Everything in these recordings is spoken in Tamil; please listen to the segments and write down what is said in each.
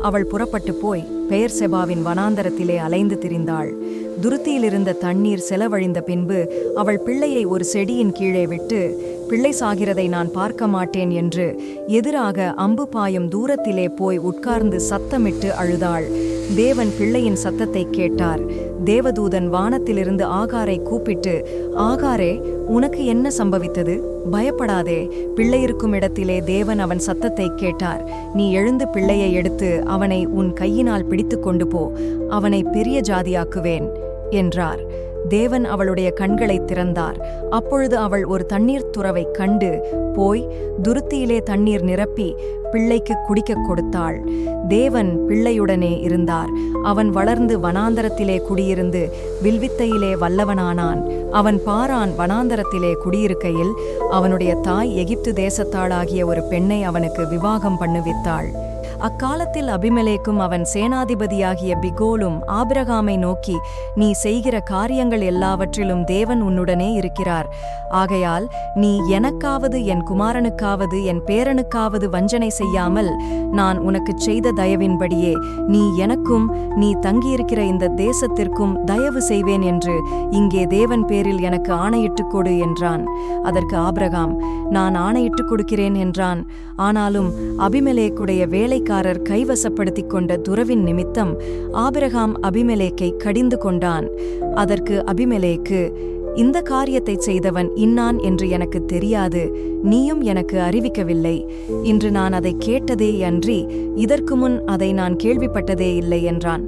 அவள் புறப்பட்டு போய் பெயர் செபாவின் வனாந்தரத்திலே அலைந்து திரிந்தாள். துருத்தியிலிருந்த தண்ணீர் செலவழிந்த பின்பு அவள் பிள்ளையை ஒரு செடியின் கீழே விட்டு பிள்ளை சாகிறதை நான் பார்க்க மாட்டேன் என்று எதிராக அம்பு பாயும் தூரத்திலே போய் உட்கார்ந்து சத்தமிட்டு அழுதாள். தேவன் பிள்ளையின் சத்தத்தை கேட்டார். தேவதூதன் வானத்திலிருந்து ஆகாரை கூப்பிட்டு ஆகாரே உனக்கு என்ன சம்பவித்தது? பயப்படாதே. பிள்ளை இருக்கும் இடத்திலே தேவன் அவன் சத்தத்தை கேட்டார். நீ எழுந்து பிள்ளையை எடுத்து அவனை உன் கையினால் பிடித்துக் கொண்டு போ. அவனை பெரிய ஜாதியாக்குவேன் என்றார். தேவன் அவளுடைய கண்களை திறந்தார். அப்பொழுது அவள் ஒரு தண்ணீர் துறவை கண்டு போய் துருத்தியிலே தண்ணீர் நிரப்பி பிள்ளைக்கு குடிக்கக் கொடுத்தாள். தேவன் பிள்ளையுடனே இருந்தார். அவன் வளர்ந்து வனாந்தரத்திலே குடியிருந்து வில்வித்தையிலே வல்லவனானான். அவன் பாரான் வனாந்தரத்திலே குடியிருக்கையில் அவனுடைய தாய் எகிப்து தேசத்தாளாகிய ஒரு பெண்ணை அவனுக்கு விவாகம் பண்ணுவித்தாள். அக்காலத்தில் அபிமலேக்கும் அவன் சேனாதிபதியாகிய பிகோலும் ஆபிரகாமை நோக்கி நீ செய்கிற காரியங்கள் எல்லாவற்றிலும் தேவன் உன்னுடனே இருக்கிறார். ஆகையால் நீ எனக்காவது என் குமாரனுக்காவது என் பேரனுக்காவது வஞ்சனை செய்யாமல் நான் உனக்குச் செய்த தயவின்படியே நீ எனக்கும் நீ தங்கியிருக்கிற இந்த தேசத்திற்கும் தயவு செய்வேன் என்று இங்கே தேவன் பேரில் எனக்கு ஆணையிட்டுக் கொடு என்றான். அதற்கு ஆபிரகாம் நான் ஆணையிட்டுக் கொடுக்கிறேன் என்றான். ஆனாலும் அபிமலேக்குடைய வேலைக்கு வேலைக்காரர் கைவசப்படுத்திக் கொண்ட துறவின் நிமித்தம் ஆபிரகாம் அபிமெலேக்கை கடிந்து கொண்டான். அதற்கு அபிமெலேக்கு இந்த காரியத்தைச் செய்தவன் இன்னான் என்று எனக்கு தெரியாது நீயும் எனக்கு அறிவிக்கவில்லை. இன்று நான் அதை கேட்டதே அன்றி இதற்கு முன் அதை நான் கேள்விப்பட்டதே இல்லை என்றான்.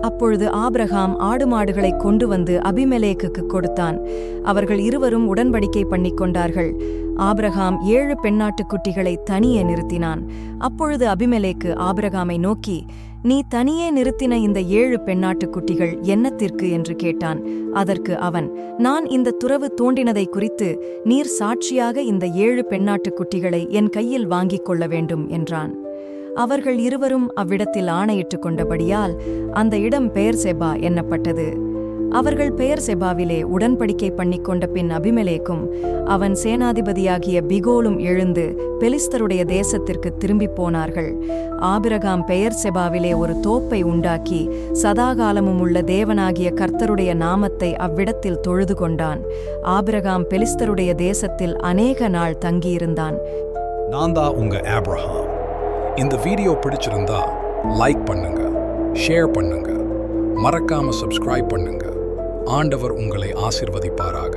அப்பொழுது ஆபிரகாம் ஆடு மாடுகளை கொண்டு வந்து அபிமெலேக்குக்கு கொடுத்தான். அவர்கள் இருவரும் உடன்படிக்கை பண்ணிக் கொண்டார்கள். ஆபிரகாம் ஏழு பெண்ணாட்டுக் குட்டிகளை தனியே நிறுத்தினான். அப்பொழுது அபிமெலேக்கு ஆபிரகாமை நோக்கி நீ தனியே நிறுத்தின இந்த ஏழு பெண்ணாட்டுக் குட்டிகள் என்னத்திற்கு? என்று கேட்டான். அதற்கு அவன் நான் இந்த துறவு தோண்டினதை குறித்து நீர் சாட்சியாக இந்த ஏழு பெண்ணாட்டுக் குட்டிகளை என் கையில் வாங்கிக் கொள்ள வேண்டும் என்றான். அவர்கள் இருவரும் அவ்விடத்தில் ஆணையிட்டுக் கொண்டபடியால் அந்த இடம் பெயர் செபா என்னப்பட்டது. அவர்கள் பெயர் செபாவிலே உடன்படிக்கை பண்ணிக் கொண்ட பின் அபிமலேக்கும் அவன் சேனாதிபதியாகிய பிகோலும் எழுந்து பெலிஸ்தருடைய தேசத்திற்கு திரும்பிப் போனார்கள். ஆபிரகாம் பெயர் செபாவிலே ஒரு தோப்பை உண்டாக்கி சதாகாலமும் உள்ள தேவனாகிய கர்த்தருடைய நாமத்தை அவ்விடத்தில் தொழுது கொண்டான். ஆபிரகாம் பெலிஸ்தருடைய தேசத்தில் அநேக நாள் தங்கியிருந்தான். நான் தான் உங்க ஆப்ரஹாம் இந்த வீடியோ பிடிச்சிருந்தா லைக் பண்ணுங்க ஷேர் பண்ணுங்க மறக்காம சப்ஸ்கிரைப் பண்ணுங்க. ஆண்டவர் உங்களை ஆசிர்வதிப்பாராக.